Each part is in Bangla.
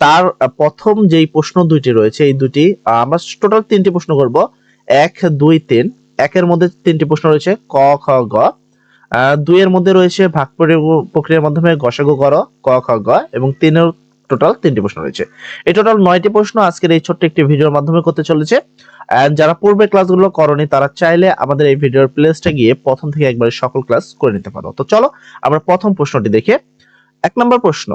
তার প্রথম যেই প্রশ্ন দুইটি রয়েছে, এই দুটি আমরা টোটাল তিনটি প্রশ্ন করব। এক, দুই, তিন, একের মধ্যে তিনটি প্রশ্ন রয়েছে, ক, খ, গ। মধ্যে রয়েছে ভাগ প্রক্রিয়ার মাধ্যমে গসাগু কর, ক, খ, গ, এবং তিনের টোটাল তিনটি প্রশ্ন রয়েছে। এই টোটাল নয়টি প্রশ্ন আজকের এই ছোট্ট একটি ভিডিওর মাধ্যমে করতে চলেছে। And যারা পূর্বে ক্লাসগুলো করনি, তারা চাইলে আমাদের এই ভিডিওর প্লেলিস্টে গিয়ে প্রথম থেকে একবারে সকল ক্লাস করে নিতে পারো। তো চলো, আমরা প্রথম প্রশ্নটি দেখে। এক নম্বর প্রশ্ন,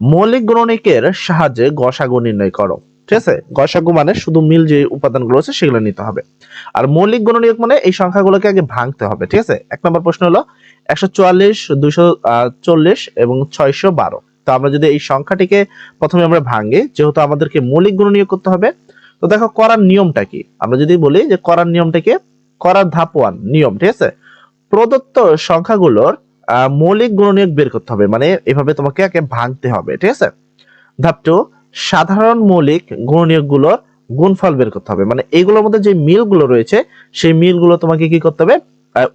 মৌলিক গণনিকের সাহায্যে গসাগু নির্ণয় করো। ঠিক আছে? গসাগু মানে শুধু মিল যে উপাদানগুলো আছে, সেগুলো নিতে হবে। আর মৌলিক গণনীয়ক মানে এই সংখ্যাগুলোকে আগে ভাঙতে হবে। ঠিক আছে? এক নম্বর প্রশ্ন হলো, একশো চুয়াল্লিশ, দুইশো চল্লিশ এবং ছয়শো বারো। তো আমরা যদি এই সংখ্যাটিকে প্রথমে আমরা ভাঙি, যেহেতু আমাদেরকে মৌলিক গণনীয় করতে হবে, তো দেখো করার নিয়মটা কি? আমরা যদি বলি যে করার নিয়মটাকে, করার ধাপ ওয়ান নিয়ম, ঠিক আছে? প্রদত্ত সংখ্যাগুলোর মৌলিক গুণনীয়ক বের করতে হবে মানে এভাবে তোমাকে একে ভাঙতে হবে, ঠিক আছে? ধাপ টু সাধারণ মৌলিক গুণনীয়কগুলোর গুণফল বের করতে হবে মানে এইগুলোর মধ্যে যে মিলগুলো রয়েছে, সেই মিলগুলো তোমাকে কি করতে হবে?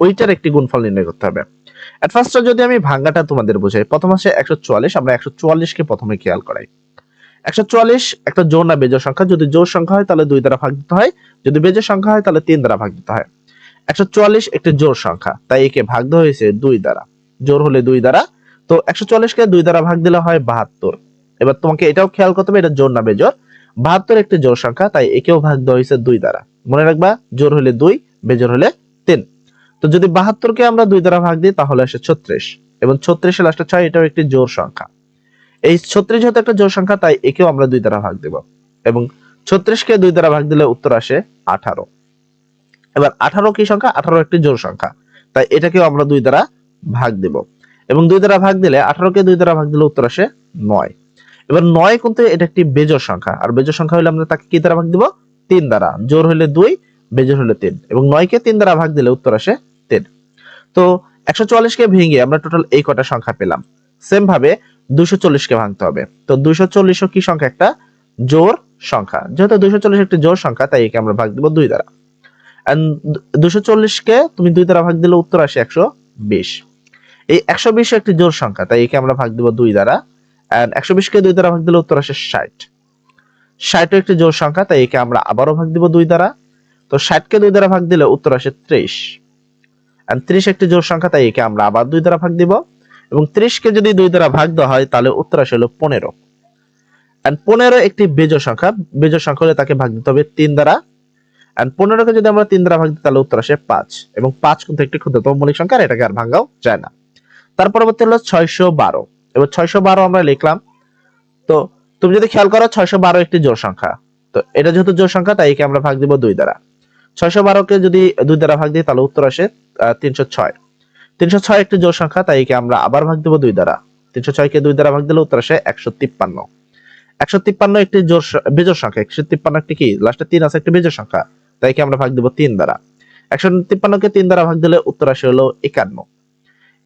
ওইটার একটি গুণফল নির্ণয় করতে হবে। এট ফার্স্ট যদি আমি ভাঙ্গাটা তোমাদের বোঝাই, প্রথম আসে একশো চুয়াল্লিশ, আমরা একশো চুয়াল্লিশকে প্রথমে খেয়াল করাই। একশো চুয়াল্লিশ, একটা জোর না বেজোর সংখ্যা, যদি জোর সংখ্যা হয় তাহলে দুই দ্বারা ভাগ দিতে হয়, যদি বেজোর সংখ্যা হয় তাহলে তিন দ্বারা ভাগ দিতে হয়। একশো চুয়াল্লিশ, একটি জোর সংখ্যা, তাই একে ভাগ দেওয়া হয়েছে দুই দ্বারা। জোর হলে দুই দ্বারা। তো একশো চুয়াল্লিশকে দুই দ্বারা ভাগ দিলে হয় বাহাত্তর। এবার তোমাকে এটাও খেয়াল করতে হবে, এটা জোর না বেজোর। বাহাত্তর একটি জোর সংখ্যা, তাই একেও ভাগ দেওয়া হয়েছে দুই দ্বারা। মনে রাখবা, জোর হলে দুই, বেজোর হলে তিন। তো যদি বাহাত্তরকে আমরা দুই দ্বারা ভাগ দিই, তাহলে আসে ছত্রিশ। এবং ছত্রিশে লাস্টে ছয়, এটাও একটি জোর সংখ্যা। এই ছত্রিশ যেহেতু একটা জোর সংখ্যা, তাই একেও আমরা দুই দ্বারা ভাগ দেব। এবং ছত্রিশকে দুই দ্বারা ভাগ দিলে উত্তর আসে আঠারো। এবার আঠারো কি সংখ্যা? আঠারো একটি জোর সংখ্যা। তাই এটাকেও আমরা দুই দ্বারা ভাগ দেব। এবং দুই দ্বারা ভাগ দিলে আঠারোকে দুই দ্বারা ভাগ দিলে উত্তর আসে নয়। এবার নয় কিন্তু এটা একটি বেজোর সংখ্যা। আর বেজোর সংখ্যা হলে আমরা তাকে কি দ্বারা ভাগ দিব? তিন দ্বারা। জোর হলে দুই বেজোর হলে তিন এবং নয়কে তিন দ্বারা ভাগ দিলে উত্তর আসে তিন। তো একশো চুয়াল্লিশকে ভেঙে আমরা টোটাল এই কটা সংখ্যা পেলাম। সেম ভাবে দুশো চল্লিশকে ভাঙতে হবে। তো দুশো চল্লিশও কি সংখ্যা একটা? জোর সংখ্যা। যেহেতু দুশো চল্লিশ একটি জোর সংখ্যা, তাই একে আমরা ভাগ দিব দুই দ্বারা। দুশো চল্লিশকে তুমি দুই দ্বারা ভাগ দিলে উত্তর আসে একশো বিশ। এই একশো বিশ একটি জোর সংখ্যা, তাই একে আমরা ভাগ দিব দুই দ্বারা। এন্ড একশো বিশকে দুই দ্বারা ভাগ দিলে উত্তর আসে ষাট। ষাটও একটি জোর সংখ্যা, তাই একে আমরা আবারও ভাগ দিব দুই দ্বারা। তো ষাটকে দুই দ্বারা ভাগ দিলে উত্তর আসে ত্রিশ। ত্রিশ একটি জোর সংখ্যা, তাই একে আমরা আবার দুই দ্বারা ভাগ দিব। এবং ত্রিশকে যদি দুই দ্বারা ভাগ দেওয়া হয়, তাহলে উত্তর আসে হলো পনেরো। এন্ড পনেরো একটি বেজোর সংখ্যা বেজোর সংখ্যা হলে তাকে ভাগ দিতে হবে তিন দ্বারা। এন্ড পনেরোকে যদি আমরা তিন দ্বারা ভাগ দিই, তাহলে উত্তর আসে পাঁচ। এবং পাঁচ কিন্তু একটি ক্ষুদ্রতম মৌলিক সংখ্যা এটাকে আর ভাঙাও যায় না। তার পরবর্তী হলো ছয়শো বারো। এবার ছয়শো বারো আমরা লিখলাম। তো তুমি যদি খেয়াল করো, ছয়শো বারো একটি জোর সংখ্যা। তো এটা যেহেতু জোর সংখ্যা, তাই একে আমরা ভাগ দিব দুই দ্বারা। ছয়শো বারোকে যদি দুই দ্বারা ভাগ দিই, তাহলে উত্তর আসে তিনশো ছয়। তিনশো ছয় একটি জোর সংখ্যা তাই একে আমরা আবার ভাগ দেবো দুই দ্বারা। তিনশো ছয়কে দুই দ্বারা ভাগ দিলে উত্তর আসে একশো তিপ্পান্ন। একশো তিপ্পান্ন একটি জোর বেজোর সংখ্যা একশো তিপ্পান্ন একটি কি? লাস্টে তিন আছে, একটি বেজোর সংখ্যা তাই একে আমরা ভাগ দেবো তিন দ্বারা। একশো তিপ্পান্নকে তিন দ্বারা ভাগ দিলে উত্তর আসে হলো একান্ন।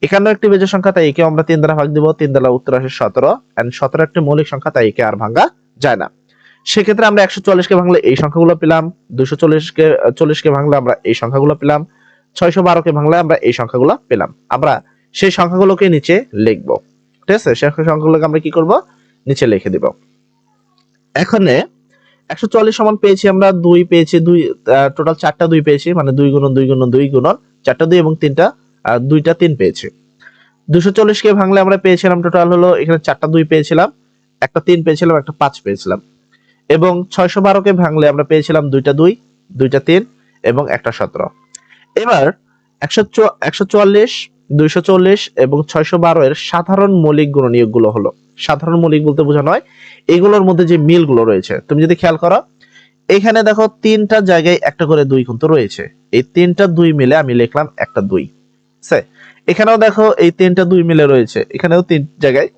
একান্ন একটি বেজোর সংখ্যা তাই একে আমরা তিন দ্বারা ভাগ দিব, তিন দ্বারা উত্তর আসে সতেরো। এন্ড সতেরো একটি মৌলিক সংখ্যা, তাই একে আর ভাঙা যায় না। সেক্ষেত্রে আমরা একশো চল্লিশকে ভাঙলে এই সংখ্যাগুলো পেলাম দুশো চল্লিশকে চল্লিশকে ভাঙলে আমরা এই সংখ্যাগুলো পেলাম, ছয়শো বারোকে ভাঙলে আমরা এই সংখ্যাগুলো পেলাম। আমরা সেই সংখ্যাগুলোকে নিচে লিখব। ঠিক আছে? সেই সংখ্যাগুলোকে আমরা কি করব? নিচে লিখে দিব। এখানে একশো চল্লিশ সমান পেয়েছি আমরা দুই পেয়েছি, দুই টোটাল চারটা দুই পেয়েছি মানে দুই গুণন দুই গুণন দুই গুণন, চারটা দুই এবং তিনটা দুইটা তিন পেয়েছি। দুশো চল্লিশকে ভাঙলে আমরা পেয়েছিলাম টোটাল হলো এখানে চারটা দুই পেয়েছিলাম, একটা তিন পেয়েছিলাম, একটা পাঁচ পেয়েছিলাম। এবং ছয়শো বারোকে ভাঙলে আমরা পেয়েছিলাম দুইটা দুই, দুইটা তিন এবং একটা সতেরো। এবার একশো চুয়াল্লিশ, দুইশো চল্লিশ এবং ছয়শো বারো এর সাধারণ মৌলিক গুণনীয়কগুলো হলো। সাধারণ মৌলিক বলতে বোঝানো হয় এগুলোর মধ্যে যে মিলগুলো রয়েছে, তুমি যদি খেয়াল করো, এখানে দেখো তিনটা জায়গায় একটা করে দুই কিন্তু রয়েছে। এই তিনটা দুই মিলে আমি লিখলাম একটা দুই। এখানেও দেখো এই তিনটা দুই মিলে রয়েছে, এখানেও তিন জায়গায়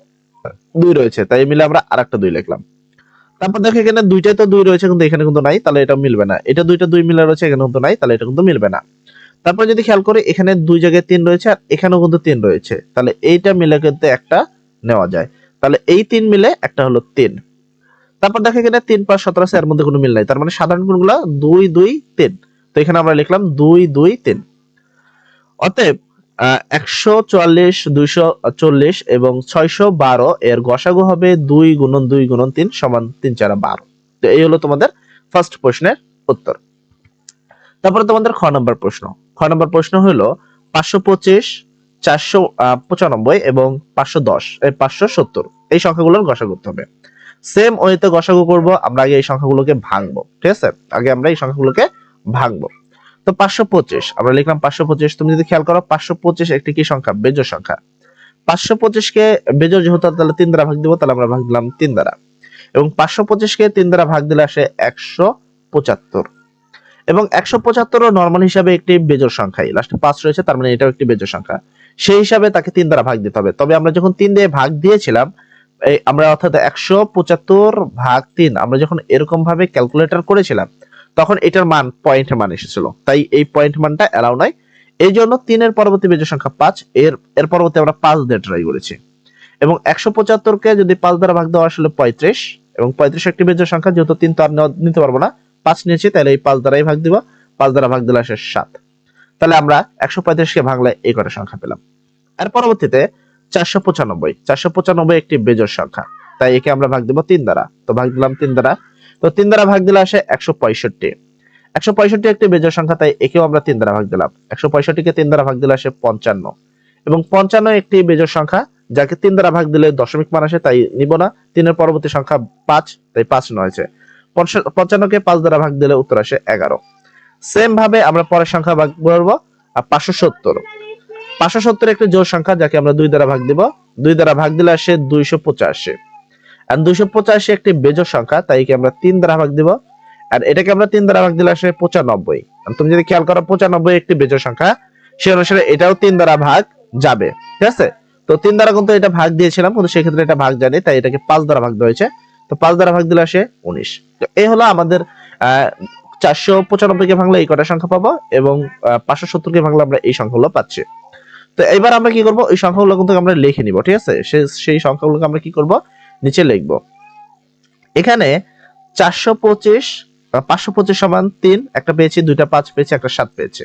দুই রয়েছে, তাই মিলে আমরা আর একটা দুই লিখলাম। তারপর দেখো এখানে দুইটাই তো দুই রয়েছে, কিন্তু এখানে কিন্তু নাই, তাহলে এটা মিলবে না। এটা দুইটা দুই মিলে রয়েছে, এখানে কিন্তু নাই, তাহলে এটা কিন্তু মিলবে না। তারপর যদি খেয়াল করি, এখানে দুই জায়গায় তিন রয়েছে আর এখানেও কিন্তু তিন রয়েছে। তাহলে এইটা মিলে কিন্তু একটা নেওয়া যায়। তাহলে এই তিন মিলে একটা হলো তিন। তারপর দেখো এখানে তিন পাঁচ সতেরো আছে, এর মধ্যে কোনো মিল নাই। তার মানে সাধারণ গুণগুলো দুই দুই, তিন। তো এখানে আমরা লিখলাম দুই দুই, তিন। অতএব একশো চুয়াল্লিশ, দুইশো চল্লিশ এবং ছয়শো বারো, এর গসাগু হবে দুই গুণন দুই গুণন তিন সমান তিন চারা বারো। তো এই হলো তোমাদের ফার্স্ট প্রশ্নের উত্তর। তারপরে তোমাদের খ নম্বর প্রশ্ন। খ নম্বর প্রশ্ন হলো পাঁচশো পঁচিশ, চারশো পঁচানব্বই এবং পাঁচশো দশ এই পাঁচশো সত্তর। এই সংখ্যাগুলোর গসাগু করতে হবে। সেম ওয়েতে গসাগু করব, আমরা আগে এই সংখ্যাগুলোকে ভাঙবো, ঠিক আছে? আগে আমরা এই সংখ্যাগুলোকে ভাঙবো। তো পাঁচশো পঁচিশ, আমরা লিখলাম পাঁচশো পঁচিশ, তুমি যদি খেয়াল করো পাঁচশো পঁচিশ একটি কি সংখ্যা? বেজোড় সংখ্যা। পাঁচশো পঁচিশকে বেজোড় যেহেতু তাহলে তিন দ্বারা ভাগ দিব, তাহলে আমরা ভাগ দিলাম তিন দ্বারা। এবং পাঁচশো পঁচিশকে তিন দ্বারা ভাগ দিলে আসে একশো পঁচাত্তর। এবং একশো পঁচাত্তরও নর্মাল হিসাবে একটি বেজোড় সংখ্যাই। লাস্টে পাঁচ রয়েছে, তার মানে এটাও একটি বেজোড় সংখ্যা। সেই হিসাবে তাকে তিন দ্বারা ভাগ দিতে হবে। তবে আমরা যখন তিন দিয়ে ভাগ দিয়েছিলাম আমরা অর্থাৎ একশো পঁচাত্তর ভাগ তিন, আমরা যখন এরকম ভাবে ক্যালকুলেটর করেছিলাম তখন এটার মান পয়েন্ট মান এসেছিল। তাই এই পয়েন্ট মানটা এলাও নয় এই জন্য তিনের পরবর্তী বেজোড় সংখ্যা পাঁচ, এর এর পরবর্তী আমরা পাঁচ দিয়ে ট্রাই করেছি। এবং একশো পঁচাত্তরকে যদি পাঁচ দ্বারা ভাগ দেওয়া আসলে পঁয়ত্রিশ। এবং পঁয়ত্রিশ একটি বেজোড় সংখ্যা, যেহেতু তিন তো আর নিতে পারব না। পাঁচ নিয়েছি, তাহলে এই পাঁচ দ্বারাই ভাগ দিব। পাঁচ দ্বারা ভাগ দিলে আসে সাত। তাহলে আমরা একশো পঁয়ত্রিশকে ভাঙলে এই কটা সংখ্যা পেলাম। আর পরবর্তীতে চারশো পঁচানব্বই। চারশো পঁচানব্বই একটি বেজোড় সংখ্যা। তাই একে আমরা ভাগ দিব তিন দ্বারা। তো ভাগ দিলাম তিন দ্বারা। তো তিন দ্বারা ভাগ দিলে আসে একশো পঁয়ষট্টি। একশো পঁয়ষট্টি একটি বেজোড় সংখ্যা, তাই একেও আমরা তিন দ্বারা ভাগ দিলাম। একশো পঁয়ষট্টিকে তিন দ্বারা ভাগ দিলে আসে পঞ্চান্ন। এবং পঞ্চান্ন একটি বেজোড় সংখ্যা, যাকে তিন দ্বারা ভাগ দিলে দশমিক মান আসে, তাই নিব না। তিনের পরবর্তী সংখ্যা পাঁচ, তাই পাঁচ নয় পঞ্চান্নকে পাঁচ দ্বারা ভাগ দিলে উত্তর আসে এগারো। সেম ভাবে আমরা পরের সংখ্যা ভাগ করব, আর পাঁচশো সত্তর। পাঁচশো সত্তর একটি জোর সংখ্যা, যাকে আমরা দুই দ্বারা ভাগ দিব। দুই দ্বারা ভাগ দিলে আসে দুইশো পঁচাশি। আর পঁচাশি একটি সংখ্যা, তাই আমরা তিন দ্বারা ভাগ দিব। আর এটাকে আমরা তিন দ্বারা ভাগ দিলে আসে পঁচানব্বই। তুমি যদি খেয়াল করো, পঁচানব্বই একটি সংখ্যা, সে অনুসারে এটাও তিন দ্বারা ভাগ যাবে। ঠিক আছে? তো তিন দ্বারা কিন্তু এটা ভাগ দিয়েছিলাম, কিন্তু সেক্ষেত্রে এটা ভাগ জানি তাই এটাকে পাঁচ দ্বারা ভাগ তো পাঁচ দ্বারা ভাগ দিলে আসে উনিশ। তো এই হলো আমাদের চারশো পঁচানব্বই কে ভাঙলে এই কটা সংখ্যা পাবো, এবং পাঁচশো সত্তর কে ভাঙলে আমরা এই সংখ্যাগুলো পাচ্ছি। তো এবার আমরা কি করব? এই সংখ্যাগুলো কিন্তু আমরা লিখে নিব, ঠিক আছে? সেই সংখ্যাগুলোকে আমরা কি করব? নিচে লিখব। এখানে চারশো পঁচিশ পাঁচশো পঁচিশ সমান তিন, একটা পেয়েছি, দুইটা পাঁচ পেয়েছি, একটা সাত পেয়েছে।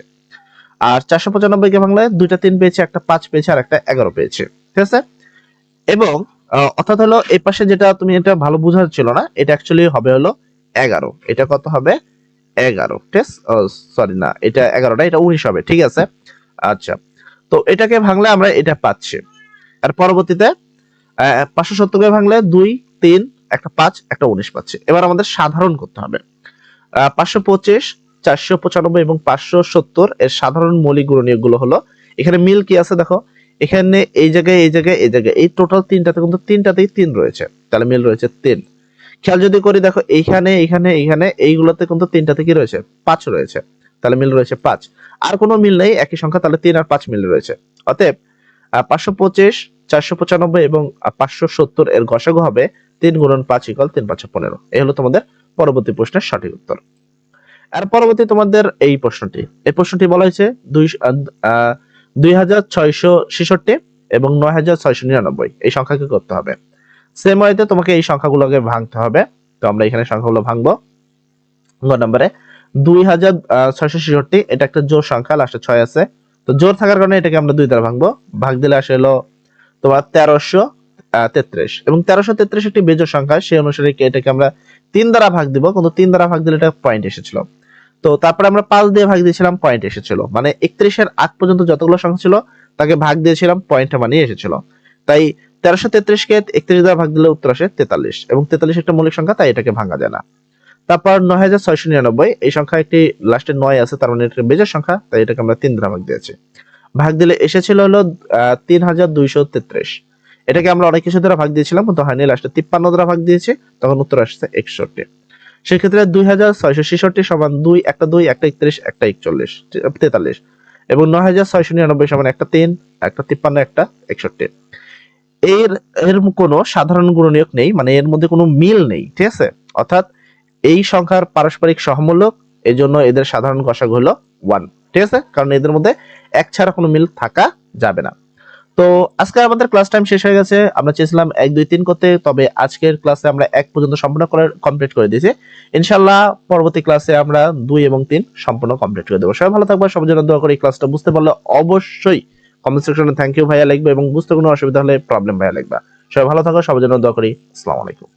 আর চারশো পঁচানব্বই কে ভাঙলে দুইটা তিন পেয়েছি, একটা পাঁচ পেয়েছি, আর একটা এগারো পেয়েছে। ঠিক আছে? এবং অর্থাৎ হলো এই পাশে যেটা তুমি এটা ভালো বোঝার ছিল না, এটা অ্যাকচুয়ালি হবে হলো এগারো। এটা কত হবে? এগারো। ঠিক সরি না, এটা এগারোটা এটা উনিশ হবে। ঠিক আছে? আচ্ছা। তো এটাকে ভাঙলে আমরা এটা পাচ্ছি। আর পরবর্তীতে পাঁচশো সত্তরকে ভাঙলে দুই, তিন, একটা পাঁচ, একটা উনিশ পাচ্ছি। এবার আমাদের সাধারণ করতে হবে। পাঁচশো পঁচিশ, চারশো পঁচানব্বই এবং পাঁচশো সত্তর এর সাধারণ মৌলিক গুণনীয়গুলো হলো, এখানে মিল কি আছে দেখো? এখানে এই জায়গায় এই জায়গায় এই জায়গায়, এই টোটাল তিনটাতে কিন্তু তিনটাতেই তিন রয়েছে। তাহলে মিল রয়েছে তিন। খেয়াল যদি করি দেখো, এইখানে এইখানে এইখানে, এইগুলোতে কিন্তু তিনটাতে কি রয়েছে? পাঁচ রয়েছে। তাহলে মিল রয়েছে পাঁচ। আর কোনো মিল নেই, একই সংখ্যা, তাহলে তিন আর পাঁচ মিল রয়েছে। অতএব পাঁচশো পঁচিশ চারশো পঁচানব্বই এবং পাঁচশো সত্তর এর গসাগু হবে তিন গুণন পাঁচ ইকল তিন পাঁচশো পনেরো। এই হলো তোমাদের পরবর্তী প্রশ্নের সঠিক উত্তর। আর পরবর্তী তোমাদের এই প্রশ্নটি। এই প্রশ্নটি বলা হয়েছে দুই দুই হাজার এবং নয় হাজার ছয়শো নিরানব্বই। এই সংখ্যাকে করতে হবে। সেম ওয়েতে তোমাকে এই সংখ্যাগুলোকে ভাঙতে হবে। তো আমরা এখানে সংখ্যাগুলো ভাঙবো। নম্বরে, দুই হাজার ছয়শো ছেষট্টি, এটা একটা জোর সংখ্যা লাস্টে ছয় আছে। তো জোর থাকার কারণে এটাকে আমরা দুই দ্বারা ভাঙবো। ভাগ দিলে আসে হলো তোমার তেরোশো তেত্রিশ। এবং তেরোশো তেত্রিশ একটি বেজোর সংখ্যা, সেই অনুসারে এটাকে আমরা তিন দ্বারা ভাগ দিব? কিন্তু তিন দ্বারা ভাগ দিলে এটা পয়েন্ট এসেছিল। তো তারপরে আমরা পাঁচ দিয়ে ভাগ দিয়েছিলাম পয়েন্ট এসেছিল। মানে একত্রিশের আগ পর্যন্ত যতগুলো সংখ্যা ছিল, তাকে ভাগ দিয়েছিলাম পয়েন্ট মানে এসেছিল। তাই তেরোশো তেত্রিশকে একত্রিশ দ্বারা ভাগ দিলে উত্তর আসে তেতাল্লিশ। এবং তেতাল্লিশ একটা মৌলিক সংখ্যা, তাই এটাকে ভাঙা যায় না। তারপর নয় হাজার ছয়শো নিরানব্বই, এই সংখ্যা একটি লাস্টে নয় আছে, তার মানে এটা বেজের সংখ্যা, তাই এটাকে আমরা তিন দ্বারা ভাগ দিয়েছি। ভাগ দিলে এসেছিল হলো তিন হাজার দুইশো তেত্রিশ। এটাকে আমরা অনেক কিছু দ্বারা ভাগ দিয়েছিলাম, কিন্তু হয়নি লাস্টে তিপ্পান্ন দ্বারা ভাগ দিয়েছি, তখন উত্তর আসছে একষট্টি। সেক্ষেত্রে দুই হাজার ছয়শো ছেষট্টি সমান দুই, একটা দুই, একটা একত্রিশ, একটা একচল্লিশ, তেতাল্লিশ। এবং নয় হাজার ছয়শো নিরানব্বই সমান একটা তিন, একটা তিপ্পান্ন, একটা একষট্টি। এর এর কোনো সাধারণ গুণনীয়ক নেই মানে এর মধ্যে কোনো মিল নেই, ঠিক আছে? অর্থাৎ এই সংখ্যার পারস্পরিক সহমূলক এই জন্য এদের সাধারণ গসাগু হলো ওয়ান ঠিক আছে? কারণ এদের মধ্যে এক ছাড়া কোনো মিল থাকা যাবে না। তো আজকে আমাদের ক্লাস টাইম শেষ হয়ে গেছে। আমরা চেয়েছিলাম এক, দুই, তিন করতে, তবে আজকের ক্লাসে আমরা এক পর্যন্ত সম্পূর্ণ করে কমপ্লিট করে দিয়েছি। ইনশাল্লাহ পরবর্তী ক্লাসে আমরা দুই এবং তিন সম্পূর্ণ কমপ্লিট করে দেবো। সবাই ভালো থাকবে সবার জন্য দোয়া করে। এই ক্লাসটা বুঝতে পারলে অবশ্যই কমেন্ট সেকশনে থ্যাংক ইউ ভাইয়া লিখবে এবং বুঝতে কোনো অসুবিধা হলে প্রবলেম ভাইয়া লিখবা। সবাই ভালো থাকো, সবার জন্য দোয়া করি। আসসালামু আলাইকুম।